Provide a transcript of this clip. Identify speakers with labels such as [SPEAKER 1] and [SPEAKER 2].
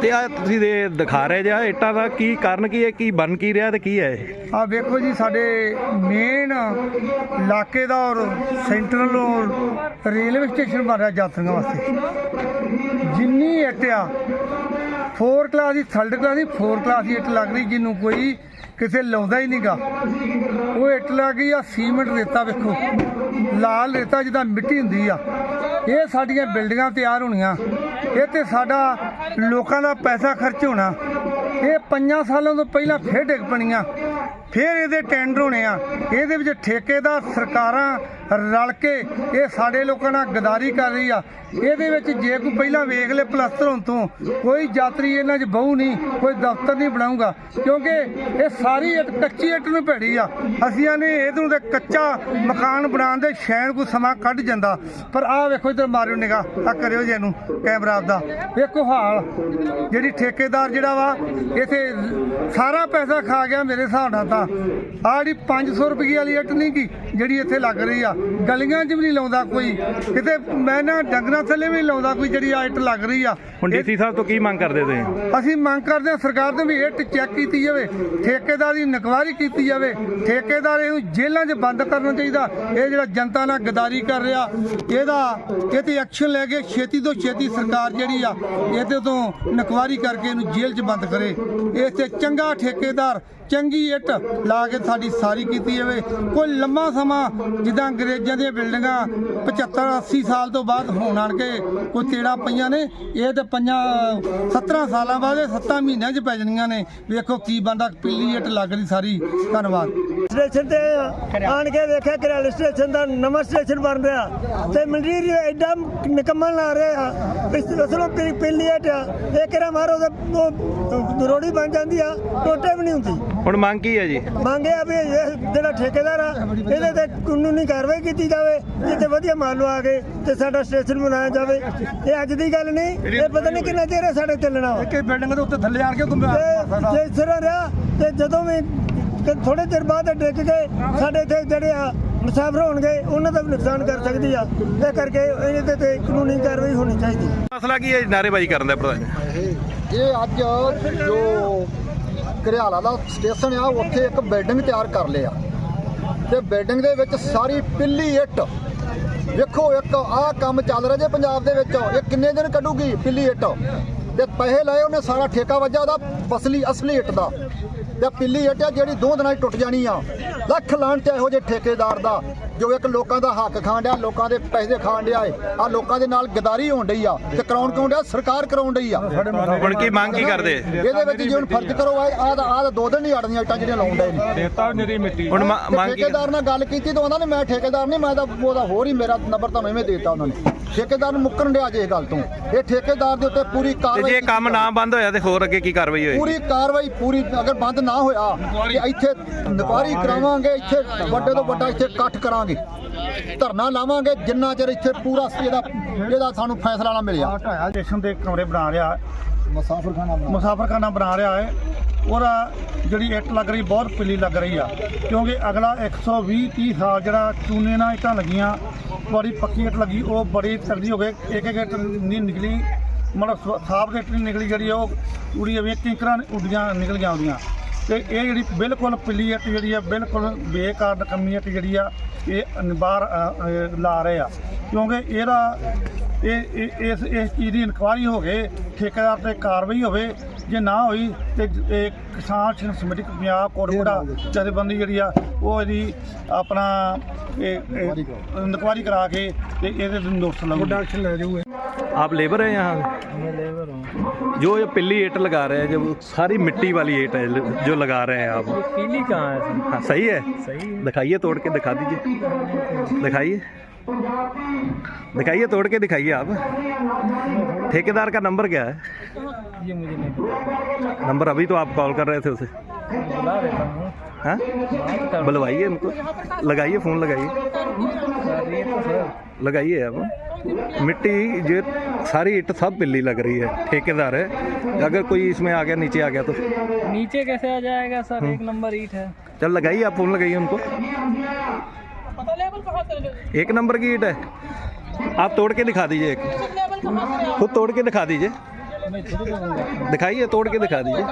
[SPEAKER 1] ਤੇ ਆ ਤੁਸੀਂ ਦੇ ਦਿਖਾ ਰਹੇ ਜੇ ਇੱਟਾਂ ਦਾ ਕੀ ਕਾਰਨ ਕੀ ਹੈ, ਕੀ ਬਣ ਕੀ ਰਿਹਾ ਤੇ ਕੀ ਹੈ ਇਹ?
[SPEAKER 2] ਆ ਵੇਖੋ ਜੀ, ਸਾਡੇ ਮੇਨ ਇਲਾਕੇ ਦਾ ਔਰ ਸੈਂਟਰਲ ਔਰ ਰੇਲਵੇ ਸਟੇਸ਼ਨ ਬਣ ਰਿਹਾ ਯਾਤਰੀਆਂ ਵਾਸਤੇ। ਜਿੰਨੀ ਇੱਟ ਆ 4 ਕਲਾਸ ਦੀ ਥਰਡ ਕਲਾਸ ਦੀ 4 ਕਲਾਸ ਦੀ ਇੱਟ ਲੱਗ ਰਹੀ, ਜਿਹਨੂੰ ਕੋਈ ਕਿਸੇ ਲਾਉਂਦਾ ਹੀ ਨਹੀਂਗਾ ਉਹ ਇੱਟ ਲੱਗ ਗਈ ਆ, ਸੀਮੈਂਟ ਰੇਤਾ ਵੇਖੋ, ਲਾਲ ਰੇਤਾ ਜਿੱਦਾਂ ਮਿੱਟੀ ਹੁੰਦੀ ਆ। ਇਹ ਸਾਡੀਆਂ ਬਿਲਡਿੰਗਾਂ ਤਿਆਰ ਹੋਣੀਆਂ। ਇਹ ਤੇ ਸਾਡਾ ਲੋਕਾਂ ਦਾ ਪੈਸਾ ਖਰਚ ਹੋਣਾ। ਇਹ ਪੰਜਾਂ ਸਾਲਾਂ ਤੋਂ ਪਹਿਲਾਂ ਫੇਰ ਡਿੱਗ ਪਣੀਆਂ ਫਿਰ ਇਹਦੇ ਟੈਂਡਰ ਹੋਣੇ ਆ। ਇਹਦੇ ਵਿੱਚ ਠੇਕੇਦਾਰ, ਸਰਕਾਰਾਂ ਰਲ ਕੇ ਇਹ ਸਾਡੇ ਲੋਕਾਂ ਨਾਲ ਗਦਾਰੀ ਕਰ ਰਹੀ ਆ। ਇਹਦੇ ਵਿੱਚ ਜੇ ਕੋਈ ਪਹਿਲਾਂ ਵੇਖ ਲੈ ਪਲਸਤਰ ਹੋਣ ਤੋਂ, ਕੋਈ ਯਾਤਰੀ ਇਹਨਾਂ 'ਚ ਬਹੂ ਨਹੀਂ, ਕੋਈ ਦਫ਼ਤਰ ਨਹੀਂ ਬਣਾਊਗਾ। ਕਿਉਂਕਿ ਇਹ ਸਾਰੀ ਇੱਕ ਕੱਚੀ ਇੱਟ ਨੂੰ ਭੈੜੀ ਆ। ਅਸੀਂ ਨੇ ਇਹਨੂੰ ਤੇ ਕੱਚਾ ਮਕਾਨ ਬਣਾਉਣ ਦੇ ਸ਼ੈਨ ਕੋਈ ਸਮਾਂ ਕੱਢ ਜਾਂਦਾ। ਪਰ ਆਹ ਵੇਖੋ ਇਧਰ ਮਾਰਿਓ ਨਿਗਾਹ ਆ ਕਰਿਓ ਜੇ ਇਹਨੂੰ, ਕੈਮਰਾ ਆਪਦਾ। ਵੇਖੋ ਹਾਲ, ਜਿਹੜੀ ਠੇਕੇਦਾਰ ਜਿਹੜਾ ਵਾ, ਇਥੇ ਸਾਰਾ ਪੈਸਾ ਖਾ ਗਿਆ ਮੇਰੇ ਹਿਸਾਬ ਨਾਲ ਤਾਂ। ਆਹ ਜਿਹੜੀ 500 ਰੁਪਏ ਵਾਲੀ ਇੱਟ ਨਹੀਂ ਗੀ ਜਿਹੜੀ ਇੱਥੇ ਲੱਗ ਰਹੀ ਆ ਗਲੀਆਂ 'ਚ ਵੀ ਨਹੀਂ ਲਾਉਂਦਾ ਕੋਈ। ਕਿਤੇ ਮੈਂ ਨਾ ਡੰਗਰਾਂ ਥੱਲੇ ਵੀ ਨਹੀਂ ਲਾਉਂਦਾ ਕੋਈ ਜਿਹੜੀ ਆ ਇੱਟ ਲੱਗ ਰਹੀ ਆ।
[SPEAKER 1] ਹੁਣ ਡੀਸੀ ਸਾਹਿਬ ਤੋਂ ਕੀ ਮੰਗ ਕਰਦੇ ਤੁਸੀਂ?
[SPEAKER 2] ਅਸੀਂ ਮੰਗ ਕਰਦੇ ਹਾਂ ਸਰਕਾਰ ਤੋਂ ਵੀ ਇੱਟ ਚੈੱਕ ਕੀਤੀ ਜਾਵੇ ਠੇਕੇਦਾਰ ਦੀ ਨਕਵਾਰੀ ਕੀਤੀ ਜਾਵੇ। ਠੇਕੇਦਾਰ ਇਹਨੂੰ ਜੇਲ੍ਹਾਂ 'ਚ ਬੰਦ ਕਰਨਾ ਚਾਹੀਦਾ। ਇਹ ਜਿਹੜਾ ਜਨਤਾ ਨਾਲ ਗਦਾਰੀ ਕਰ ਰਿਹਾ ਇਹਦਾ ਇਹ ਤੇ ਐਕਸ਼ਨ ਲੈ ਕੇ ਛੇਤੀ ਤੋਂ ਛੇਤੀ ਸਰਕਾਰ ਜਿਹੜੀ ਆ ਇਹਦੇ ਤੋਂ ਨਕਵਾਰੀ ਕਰਕੇ ਇਹਨੂੰ ਜੇਲ੍ਹ 'ਚ ਬੰਦ ਕਰੇ। ਇਹ ਤੇ ਚੰਗਾ ਠੇਕੇਦਾਰ ਚੰਗੀ ਇੱਟ ਲਾ ਕੇ ਸਾਡੀ ਸਾਰੀ ਕੀਤੀ ਜਾਵੇ। ਕੋਈ ਲੰਮਾ ਸਮਾਂ ਜਿੱਦਾਂ ਅੰਗਰੇਜ਼ਾਂ ਦੀਆਂ ਬਿਲਡਿੰਗਾਂ 75 80 ਸਾਲ ਤੋਂ ਬਾਅਦ ਹੋਣ ਆਣ ਕੇ ਕੋਈ ਤੇੜਾ ਪਈਆਂ ਨੇ ਇਹ ਤੇ ਪੰਜਾਂ 17 ਸਾਲਾਂ ਬਾਅਦ ਇਹ 7 ਮਹੀਨਿਆਂ 'ਚ ਪੈ ਜਾਣੀਆਂ ਨੇ। ਵੇਖੋ ਕੀ ਬੰਦਾ ਪੀਲੀ ਇੱਟ ਲੱਗ ਰਹੀ ਸਾਰੀ। ਧੰਨਵਾਦ।
[SPEAKER 3] ਸਟੇਸ਼ਨ ਤੇ ਆਣ ਕੇ ਵੇਖਿਆ ਕਿ ਰੇਲ ਸਟੇਸ਼ਨ ਦਾ ਨਵਾਂ ਸਟੇਸ਼ਨ ਬਣ ਰਿਹਾ। ਤੇ ਮੰਡੀਰ ਐਡਾ ਨਿਕੰਮਲ ਲਾ ਰਹੇ। ਆ ਇਸ ਅਸਲੋਂ ਪੀਲੀ ਆ। ਇਹ ਕਿਹੜਾ ਮਾਰੋ ਰੋੜੀ ਬਣ ਜਾਂਦੀ ਆ ਟੋਟੇ ਵੀ ਨਹੀਂ ਹੁੰਦੀ।
[SPEAKER 1] ਹੁਣ ਮੰਗ ਕੀ ਹੈ ਜੀ?
[SPEAKER 3] ਮੰਗੇ ਆ ਵੀ ਜਿਹੜਾ ਠੇਕੇਦਾਰ ਆ ਇਹਦੇ ਤੇ ਕਾਨੂੰਨੀ ਕਾਰਵਾਈ ਕੀਤੀ ਜਾਵੇ ਜਿੱਤੇ ਵਧੀਆ ਮੰਨ ਲਓ ਆ ਕੇ ਤੇ ਸਾਡਾ ਸਟੇਸ਼ਨ ਬਣਾਇਆ ਜਾਵੇ। ਇਹ ਅੱਜ ਦੀ ਗੱਲ ਨਹੀਂ ਇਹ ਪਤਾ ਨਹੀਂ ਕਿੰਨਾ ਚਿਰ ਸਾਡੇ ਚੱਲਣਾ ਵਾ।
[SPEAKER 2] ਇੱਕ ਬਿਲਡਿੰਗ ਦੇ ਉੱਤੇ ਥੱਲੇ ਆਣ ਕੇ
[SPEAKER 3] ਤੇ ਜੇ ਇਸ ਤਰ੍ਹਾਂ ਰਿਹਾ ਤੇ ਜਦੋਂ ਵੀ ਥੋੜੇ ਚਿਰ ਬਾਅਦ ਡਿੱਗ ਗਏ ਸਾਡੇ ਇੱਥੇ ਜਿਹੜੇ ਆ ਮੁਸਾਫਰ ਹੋਣਗੇ ਉਹਨਾਂ ਦਾ ਵੀ ਨੁਕਸਾਨ ਕਰ ਸਕਦੀ ਆ। ਇਹ ਕਰਕੇ ਇਹਦੇ ਤੇ- ਤੇ ਕਾਨੂੰਨੀ ਕਾਰਵਾਈ ਹੋਣੀ ਚਾਹੀਦੀ।
[SPEAKER 1] ਮਸਲਾ ਕੀ ਹੈ ਜੀ? ਨਾਅਰੇਬਾਜ਼ੀ ਕਰਨ ਦਾ ਪ੍ਰਧਾਨ
[SPEAKER 4] ਇਹ ਅੱਜ ਜੋ ਘਰਿਆਲਾ ਦਾ ਸਟੇਸ਼ਨ ਆ ਉੱਥੇ ਇੱਕ ਬਿਲਡਿੰਗ ਤਿਆਰ ਕਰ ਲਿਆ। ਤੇ ਬਿਲਡਿੰਗ ਦੇ ਵਿੱਚ ਸਾਰੀ ਪਿੱਲੀ ਇੱਟ। ਵੇਖੋ ਇੱਕ ਆਹ ਕੰਮ ਚੱਲ ਰਿਹਾ ਜੇ ਪੰਜਾਬ ਦੇ ਵਿੱਚ। ਇਹ ਕਿੰਨੇ ਦਿਨ ਕੱਢੂਗੀ ਪਿੱਲੀ ਇੱਟ? ਤੇ ਪੈਸੇ ਲਾਏ ਉਹਨੇ ਸਾਰਾ ਠੇਕਾ ਵੱਜਾ ਉਹਦਾ ਫਸਲੀ ਅਸਲੀ ਇੱਟ ਦਾ। ਤੇ ਪਿੱਲੀ ਇੱਟ ਆ ਜਿਹੜੀ ਦੋ ਦਿਨਾਂ 'ਚ ਟੁੱਟ ਜਾਣੀ ਆ। ਲੱਖ ਲਾਣ ਤੇ ਇਹੋ ਜਿਹੇ ਠੇਕੇਦਾਰ ਦਾ ਜੋ ਇੱਕ ਲੋਕਾਂ ਦਾ ਹੱਕ ਖਾਣ ਡਿਆ ਲੋਕਾਂ ਦੇ ਪੈਸੇ ਖਾਣ ਡਿਆ ਏ। ਆ ਲੋਕਾਂ ਦੇ ਨਾਲ ਗਦਾਰੀ ਹੋਣ ਡਈ ਆ ਤੇ ਕਰਾਉਣ ਕਿਉਂ ਡਿਆ? ਸਰਕਾਰ ਕਰਾਉਣ ਡਈ ਆ।
[SPEAKER 1] ਹੁਣ ਕੀ ਮੰਗ ਕੀ ਕਰਦੇ?
[SPEAKER 4] ਇਹਦੇ ਵਿੱਚ ਜੇ ਹੁਣ ਫਰਜ਼ ਕਰੋ ਆ ਆ ਆ ਦੋ ਦਿਨ ਨਹੀਂ ਅੜਦੀਆਂ ਇੱਟਾਂ ਜਿਹੜੀਆਂ ਲਾਉਣ ਡਏ ਨੇ।
[SPEAKER 1] ਹੁਣ ਮ-
[SPEAKER 4] ਤੇ
[SPEAKER 1] ਮੰਗ ਕੀ
[SPEAKER 4] ਠੇਕੇਦਾਰ ਨਾਲ ਗੱਲ ਕੀਤੀ ਤਾਂ ਉਹਨਾਂ ਨੇ ਮੈਂ ਠੇਕੇਦਾਰ ਨਹੀਂ ਮੈਂ ਤਾਂ ਉਹਦਾ ਹੋਰ ਹੀ ਮੇਰਾ ਨੰਬਰ ਤੁਹਾਨੂੰ ਐਵੇਂ ਦੇ ਦਿੱਤਾ ਉਹਨਾਂ ਨੇ। ਠੇਕੇਦਾਰ ਨੂੰ ਮੁੱਕਰਨ ਡਿਆ ਜੇ ਇਹ ਗੱਲ ਤੋਂ। ਇਹ ਠੇਕੇਦਾਰ ਦੇ ਉੱਤੇ ਪੂਰੀ
[SPEAKER 1] ਤੇ
[SPEAKER 4] ਕਾਰਵਾਈ
[SPEAKER 1] ਜੇ ਕੰਮ ਨਾ। ਬੰਦ ਹੋਇਆ ਤੇ ਹੋਰ ਅੱਗੇ ਕੀ ਕਾਰਵਾਈ ਹੋਏਗੀ?
[SPEAKER 4] ਪੂਰੀ ਕਾਰਵਾਈ ਪੂਰੀ ਅਗਰ ਬੰਦ ਨਾ ਹੋਇਆ ਤੇ ਇੱਥੇ ਨੁਕਵਾਰੀ ਕਰਾਵਾਂਗੇ ਇੱਥੇ ਵੱਡੇ ਤੋਂ ਵੱਡਾ ਇੱਥੇ ਇਕੱਠ ਕਰਾਂਗੇ। ਧਰਨਾ ਲਾਵਾਂਗੇ ਜਿੰਨਾ ਚਿਰ ਇੱਥੇ ਪੂਰਾ ਇਹਦਾ ਇਹਦਾ ਸਾਨੂੰ ਫੈਸਲਾ ਨਾ ਮਿਲਿਆ।
[SPEAKER 2] ਢਾਇਆ ਸਟੇਸ਼ਨ ਦੇ ਕਮਰੇ ਬਣਾ ਰਿਹਾ
[SPEAKER 4] ਮੁਸਾਫਰਖਾਨਾ
[SPEAKER 2] ਮੁਸਾਫਰਖਾਨਾ ਬਣਾ ਰਿਹਾ ਹੈ। ਉਹਦਾ ਜਿਹੜੀ ਇੱਟ ਲੱਗ ਰਹੀ ਬਹੁਤ ਪਿੱਲੀ ਲੱਗ ਰਹੀ ਆ। ਕਿਉਂਕਿ ਅਗਲਾ 120 30 ਸਾਲ ਜਿਹੜਾ ਚੂਨੇ ਨਾਲ ਇੱਟਾਂ ਲੱਗੀਆਂ ਬੜੀ ਪੱਕੀ ਇੱਟ ਲੱਗੀ ਉਹ ਬੜੀ ਤਗੜੀ ਹੋ ਗਈ। ਇੱਕ ਇੱਕ ਇੱਟ ਨਹੀਂ ਨਿਕਲੀ ਮਤਲਬ ਸਾਫ਼ ਇੱਟ ਨਹੀਂ ਨਿਕਲੀ ਜਿਹੜੀ ਉਹ ਉੜੀ ਵੀ ਕਿੰਕਰਾਂ ਉੱਡੀਆਂ ਨਿਕਲ ਗਿਆ ਉਹਦੀਆਂ। ਤੇ ਇਹ ਜਿਹੜੀ ਬਿਲਕੁਲ ਪਲੀਅਤ ਜਿਹੜੀ ਆ ਬਿਲਕੁਲ ਬੇਕਾਰ ਨਕਮੀਅਤ ਜਿਹੜੀ ਆ ਇਹ ਅਨਬਾਰ ਲਾ ਰਹੇ ਆ। ਕਿਉਂਕਿ ਇਹਦਾ ਇਹ ਇਸ ਇਸ ਚੀਜ਼ ਦੀ ਇਨਕੁਆਰੀ ਹੋਵੇ ਠੇਕੇਦਾਰ ਤੇ ਕਾਰਵਾਈ ਹੋਵੇ ਜੇ ਨਾ ਹੋਈ ਤੇ ਇਹ ਕਿਸਾਨ ਸਮਿਤੀ ਪੰਜਾਬ ਕੋਟਪੁਰਾ ਜਥੇਬੰਦੀ ਜਿਹੜੀ ਆ ਉਹ ਇਹਦੀ ਆਪਣਾ ਇਨਕੁਆਰੀ ਕਰਾ ਕੇ ਤੇ ਇਹਦੇ ਨੋਟਿਸ ਲਾਉ
[SPEAKER 1] ਆਪ ਲੇਬਰ ਹੈ ਯਹਾਂ ਮੈਂ ਲੇਬਰ ਹਾਂ। जो ये पिल्ली एट लगा रहे हैं जो सारी मिट्टी वाली एट है जो लगा रहे हैं आप।
[SPEAKER 3] पीली कहाँ है?
[SPEAKER 1] हाँ सही है।
[SPEAKER 3] सही
[SPEAKER 1] दिखाइए तोड़ के दिखा दीजिए। दिखाइए। दिखाइए तोड़ के दिखाइए आप। ठेकेदार का नंबर क्या है?
[SPEAKER 3] ये मुझे नहीं
[SPEAKER 1] नंबर अभी तो आप कॉल कर रहे थे उसे।
[SPEAKER 3] बुला रहे हूँ?
[SPEAKER 1] हाँ बुलवाइए हमको। लगाइए फ़ोन लगाइए। लगाइए आप मिट्टी जो सारी ईट सब बिल्ली लग रही है ठेकेदार है। अगर कोई इसमें आ गया नीचे आ गया तो।
[SPEAKER 5] नीचे कैसे आ जाएगा सर? एक नंबर ईट है।
[SPEAKER 1] चल लगाइए आप फ़ोन लगाइए उनको एक नंबर की ईट है। आप तोड़ के दिखा दीजिए एक। खुद तोड़ के दिखा दीजिए। दिखाइए तोड़ के दिखा दीजिए।